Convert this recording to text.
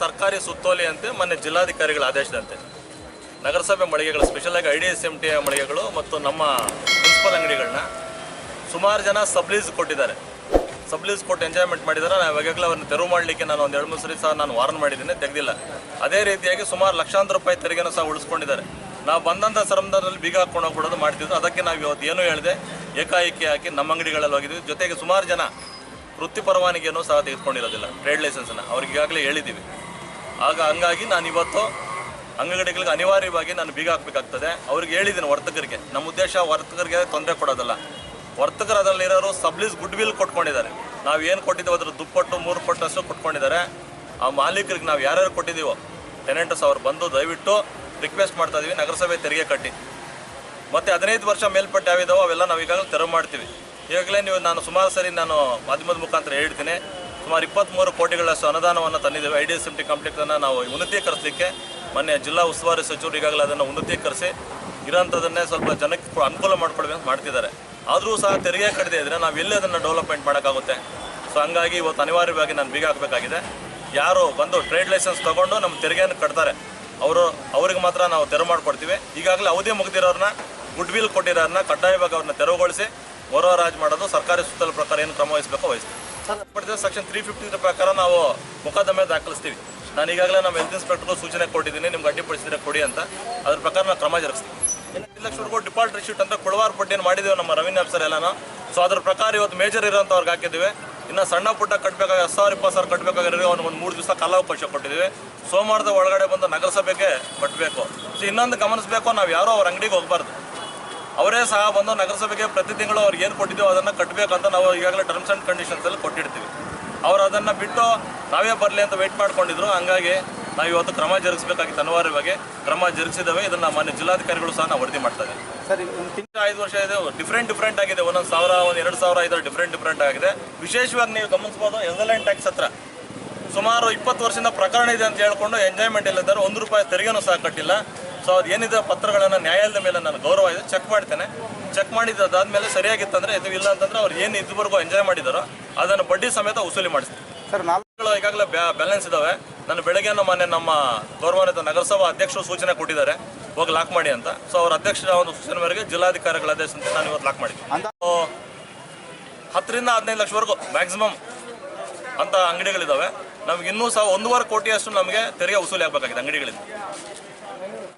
ಸರ್ಕಾರಿ ಸುತ್ತೋಲೆ ಅಂತೆ ಮೊನ್ನೆ ಜಿಲ್ಲಾಧಿಕಾರಿಗಳ ಆದೇಶದಂತೆ. ನಗರಸಭೆ ಮಳಿಗೆಗಳು ಸ್ಪೆಷಲ್ ಆಗಿ I D S M T ಮಳಿಗೆಗಳು ಮತ್ತು ನಮ್ಮ ಮುನ್ಸಿಪಲ್ ಅಂಗಡಿಗಳನ್ನ ಸುಮಾರು ಜನ ಸಬ್ಲೀಸ್ ಕೊಟ್ಟಿದ್ದಾರೆ. ಸಬ್ಲೀಸ್ ಕೊಟ್ಟು ಎಂಜಾಯ್ಮೆಂಟ್ ಮಾಡಿದ್ದಾರೆ ನಾವು ಇವಾಗಲೇ ಅವ್ರನ್ನ ತೆರವು ಮಾಡಲಿಕ್ಕೆ ನಾನು ಒಂದು ಎರಡು ಮೂರು ಸರಿ ಸಹ ನಾನು ವಾರ್ನ್ ಮಾಡಿದ್ದೀನಿ, ತೆಗೆದಿಲ್ಲ. ಅದೇ ರೀತಿಯಾಗಿ ಸುಮಾರು ಲಕ್ಷಾಂತರ ರೂಪಾಯಿ ತೆರಿಗೆನೂ ಸಹ ಉಳಿಸ್ಕೊಂಡಿದ್ದಾರೆ. ನಾವು ಬಂದಂಥ ಸಂದರ್ಭದಲ್ಲಿ ಬೀಗ ಹಾಕೊಂಡು ಹೋಗ್ಬಿಡೋದು ಮಾಡ್ತಿದ್ರು. ಅದಕ್ಕೆ ನಾವು ಇವತ್ತು ಏನೂ ಹೇಳಿದೆ, ಏಕಾಏಕಿ ಹಾಕಿ ನಮ್ಮ ಅಂಗಡಿಗಳಲ್ಲಿ ಹೋಗಿದ್ವಿ. ಜೊತೆಗೆ ಸುಮಾರು ಜನ ವೃತ್ತಿ ಪರವಾನಿಗೆಯನ್ನು ಸಹ ತೆಗೆದುಕೊಂಡಿರೋದಿಲ್ಲ ಟ್ರೇಡ್ ಲೈಸೆನ್ಸನ್ನು ಅವ್ರಿಗೆ ಈಗಾಗಲೇ ಹೇಳಿದ್ದೀವಿ. ಆಗ ಹಂಗಾಗಿ ನಾನು ಇವತ್ತು ಅಂಗಡಿಗಳಿಗೆ ಅನಿವಾರ್ಯವಾಗಿ ನಾನು ಬೀಗ ಹಾಕಬೇಕಾಗ್ತದೆ. ಅವ್ರಿಗೆ ಹೇಳಿದ್ದೀನಿ ವರ್ತಕರಿಗೆ. ನಮ್ಮ ಉದ್ದೇಶ ವರ್ತಕರಿಗೆ ತೊಂದರೆ ಕೊಡೋದಲ್ಲ. ವರ್ತಕರು ಅದರಲ್ಲಿರೋರು ಸಬ್ಲೀಸ್ ಗುಡ್ ವಿಲ್ ಕೊಟ್ಕೊಂಡಿದ್ದಾರೆ. ನಾವು ಏನು ಕೊಟ್ಟಿದ್ದೀವೋ ಅದ್ರ ದುಪ್ಪಟ್ಟು ಮೂರು ಪಟ್ಟಷ್ಟು ಕೊಟ್ಕೊಂಡಿದ್ದಾರೆ. ಆ ಮಾಲೀಕರಿಗೆ ನಾವು ಯಾರ್ಯಾರು ಕೊಟ್ಟಿದ್ದೀವೋ ಟೆನೆಂಟಸ್ ಅವ್ರು ಬಂದು ದಯವಿಟ್ಟು ರಿಕ್ವೆಸ್ಟ್ ಮಾಡ್ತಾ ಇದ್ದೀವಿ ನಗರಸಭೆ ತೆರಿಗೆ ಕಟ್ಟಿ. ಮತ್ತು ಹದಿನೈದು ವರ್ಷ ಮೇಲ್ಪಟ್ಟು ಯಾವಿದಾವೋ ಅವೆಲ್ಲ ನಾವು ಈಗಾಗಲೇ ತೆರವು ಮಾಡ್ತೀವಿ. ಈಗಾಗಲೇ ನೀವು ನಾನು ಸುಮಾರು ಸರಿ ನಾನು ಮಾಧ್ಯಮದ ಮುಖಾಂತರ ಹೇಳ್ತೀನಿ. ಸುಮಾರು ಇಪ್ಪತ್ತ್ಮೂರು ಕೋಟಿಗಳಷ್ಟು ಅನುದಾನವನ್ನು ತಂದಿದ್ದೇವೆ. I D S M T ನಾವು ಉನ್ನತೀಕರಿಸಲಿಕ್ಕೆ ಮೊನ್ನೆ ಜಿಲ್ಲಾ ಉಸ್ತುವಾರಿ ಸಚಿವರು ಈಗಾಗಲೇ ಅದನ್ನು ಉನ್ನತೀಕರಿಸಿ ಇರೋಂಥದ್ದನ್ನೇ ಸ್ವಲ್ಪ ಜನಕ್ಕೆ ಅನುಕೂಲ ಮಾಡ್ಕೊಳ್ಬೇಕು ಮಾಡ್ತಿದ್ದಾರೆ. ಆದರೂ ಸಹ ತೆರಿಗೆ ಕಡಿದೆ ಇದ್ದರೆ ನಾವು ಎಲ್ಲಿ ಅದನ್ನು ಡೆವಲಪ್ಮೆಂಟ್ ಮಾಡೋಕ್ಕಾಗುತ್ತೆ? ಸೊ ಹಂಗಾಗಿ ಇವತ್ತು ಅನಿವಾರ್ಯವಾಗಿ ನಾನು ಬೀಗ ಹಾಕಬೇಕಾಗಿದೆ. ಯಾರು ಬಂದು ಟ್ರೇಡ್ ಲೈಸೆನ್ಸ್ ತೊಗೊಂಡು ನಮ್ಮ ತೆರಿಗೆಯನ್ನು ಕಟ್ತಾರೆ. ಅವರು, ಅವ್ರಿಗೆ ಮಾತ್ರ ನಾವು ತೆರವು ಮಾಡಿಕೊಡ್ತೀವಿ. ಈಗಾಗಲೇ ಅವಧಿ ಮುಗಿದಿರೋರನ್ನ ಗುಡ್ ವಿಲ್ ಕೊಟ್ಟಿರೋರನ್ನ ಕಡ್ಡಾಯವಾಗಿ ಅವ್ರನ್ನ ತೆರವುಗೊಳಿಸಿ ರಾಜ್ ಮಾಡೋದು ಸರ್ಕಾರಿ ಸುತ್ತಲ ಪ್ರಕಾರ ಏನು ಕ್ರಮ ವಹಿಸಬೇಕು ವಹಿಸ್ತೀವಿ. ಸೆಕ್ಷನ್ ತ್ರೀ ಫಿಫ್ಟಿ ಪ್ರಕಾರ ನಾವು ಮೊಕದ್ದಮೆ ದಾಖಲಿಸ್ತೀವಿ. ನಾನು ಈಗಾಗಲೇ ನಮ್ಮ ಹೆಲ್ತ್ ಇನ್ಸ್ಪೆಕ್ಟರ್ಗೂ ಸೂಚನೆ ಕೊಟ್ಟಿದ್ದೀನಿ, ನಿಮ್ಗೆ ಅಡ್ಡಿಪಡಿಸಿದ್ರೆ ಕೊಡಿ ಅಂತ. ಅದ್ರ ಪ್ರಕಾರ ನಾವು ಕ್ರಮ ಜರುಗಿಸ್ತೀವಿ. ಇನ್ನು ಲಕ್ಷ ರೂಪಾಯಿ ಡಿಫಾಲ್ಟ್ ರಿಶೀಟ್ ಅಂತ ಕೊಳವಾರ ಪಟ್ಟಿಯನ್ನು ಮಾಡಿದ್ದೇವೆ ನಮ್ಮ ರೆವಿನ್ಯೂ ಆಫೀಸರ್ ಎಲ್ಲಾನು. ಸೊ ಅದ್ರ ಪ್ರಕಾರ ಇವತ್ತು ಮೇಜರ್ ಇರೋಂಥವ್ರಿಗೆ ಹಾಕಿದ್ದೀವಿ. ಇನ್ನು ಸಣ್ಣ ಪುಟ್ಟ ಕಟ್ಟಬೇಕಾಗಿ ಹತ್ತು ಸಾವಿರ ಇಪ್ಪತ್ತು ಸಾವಿರ ಕಟ್ಟಬೇಕಾಗಿರೋ ಅವ್ನಿಗೆ ಒಂದು ಮೂರು ದಿವಸ ಕಾಲಾವಕಾಶ ಕೊಟ್ಟಿದ್ದೀವಿ. ಸೋಮವಾರದ ಒಳಗಡೆ ಬಂದು ನಗರಸಭೆಗೆ ಕಟ್ಟಬೇಕು ಸೊ ಇನ್ನೊಂದು ಗಮನಿಸಬೇಕು, ನಾವು ಯಾರೋ ಅವ್ರ ಅಂಗಡಿಗೆ ಹೋಗಬಾರ್ದು. ಅವರೇ ಸಹ ಬಂದು ನಗರಸಭೆಗೆ ಪ್ರತಿ ತಿಂಗಳು ಅವ್ರಿಗೆ ಏನು ಕೊಟ್ಟಿದ್ದೀವೋ ಅದನ್ನು ಕಟ್ಟಬೇಕಂತ ನಾವು ಈಗಾಗಲೇ ಟರ್ಮ್ಸ್ ಆ್ಯಂಡ್ ಕಂಡೀಷನ್ಸಲ್ಲಿ ಕೊಟ್ಟಿರ್ತೀವಿ. ಅವರು ಅದನ್ನು ಬಿಟ್ಟು ನಾವೇ ಬರಲಿ ಅಂತ ವೆಯ್ಟ್ ಮಾಡ್ಕೊಂಡಿದ್ರು. ಹಂಗಾಗಿ ನಾವು ಇವತ್ತು ಕ್ರಮ ಜರುಗಿಸಬೇಕಾಗಿತ್ತು ಅನಿವಾರ್ಯವಾಗಿ ಕ್ರಮ ಜರುಗಿಸಿದ್ದೇವೆ ಇದನ್ನು ಮಾನ್ಯ ಜಿಲ್ಲಾಧಿಕಾರಿಗಳು ಸಹ ನಾವು ವರದಿ ಮಾಡ್ತಾ ಇದ್ದೀವಿ ಸರ್ ಒಂದು ತಿಂಗಳು ಐದು ವರ್ಷ ಇದೆ. ಡಿಫ್ರೆಂಟ್ ಡಿಫ್ರೆಂಟ್ ಆಗಿದೆ. ಒಂದೊಂದು ಸಾವಿರ ಒಂದು ಎರಡು ಸಾವಿರ ಐದು ಡಿಫ್ರೆಂಟ್ ಡಿಫ್ರೆಂಟ್ ಆಗಿದೆ. ವಿಶೇಷವಾಗಿ ನೀವು ಗಮನಿಸ್ಬೋದು ಎಸಲೆಂಟ್ ಟ್ಯಾಕ್ಸ್ ಹತ್ರ ಸುಮಾರು ಇಪ್ಪತ್ತು ವರ್ಷದಿಂದ ಪ್ರಕರಣ ಇದೆ ಅಂತ ಹೇಳ್ಕೊಂಡು ಎಂಜಾಯ್ಮೆಂಟ್ ಇಲ್ಲದಾರೆ ಒಂದು ರೂಪಾಯಿ ತೆರಿಗೆನೂ ಸಹ ಕಟ್ಟಿಲ್ಲ. ಸೊ ಅದು ಏನಿದೆ ಪತ್ರಗಳನ್ನು ನ್ಯಾಯಾಲಯದ ಮೇಲೆ ನಾನು ಗೌರವ ಇದೆ ಚೆಕ್ ಮಾಡ್ತೇನೆ. ಚೆಕ್ ಮಾಡಿದ್ದು ಅದಾದ್ಮೇಲೆ ಸರಿಯಾಗಿತ್ತಂದ್ರೆ ಇದು ಇಲ್ಲ ಅಂತಂದ್ರೆ ಅವ್ರು ಏನು ಇದುವರೆಗೂ ಎಂಜಾಯ್ ಮಾಡಿದಾರೋ ಅದನ್ನು ಬಡ್ಡಿ ಸಮೇತ ವಸೂಲಿ ಮಾಡಿಸ್ತೀನಿ. ಸರ್ ನಾಲ್ಕು ಈಗಾಗಲೇ ಬ್ಯಾಲೆನ್ಸ್ ಇದಾವೆ. ನಾನು ಬೆಳಗ್ಗೆ ಮೊನ್ನೆ ನಮ್ಮ ಗೌರವಾನ್ವಿತ ನಗರಸಭಾ ಅಧ್ಯಕ್ಷರು ಸೂಚನೆ ಕೊಟ್ಟಿದ್ದಾರೆ. ಹೋಗಿ ಲಾಕ್ ಮಾಡಿ ಅಂತ. ಸೊ ಅವ್ರ ಅಧ್ಯಕ್ಷರ ಒಂದು ಸೂಚನೆ ಮೇರೆಗೆ ಜಿಲ್ಲಾಧಿಕಾರಿಗಳ ಅಂತ ನಾನು ಇವತ್ತು ಲಾಕ್ ಮಾಡಿದ್ದೀನಿ. ಸೊ, ಹತ್ತರಿಂದ ಹದಿನೈದು ಲಕ್ಷವರೆಗೂ ಮ್ಯಾಕ್ಸಿಮಮ್ ಅಂತ ಅಂಗಡಿಗಳಿದ್ದಾವೆ ನಮ್ಗೆ ಇನ್ನೂ ಸಹ ಒಂದೂವರೆ ಕೋಟಿಯಷ್ಟು ನಮಗೆ ತೆರಿಗೆ ವಸೂಲಿ ಆಗಬೇಕಾಗಿದೆ ಅಂಗಡಿಗಳಿಂದ.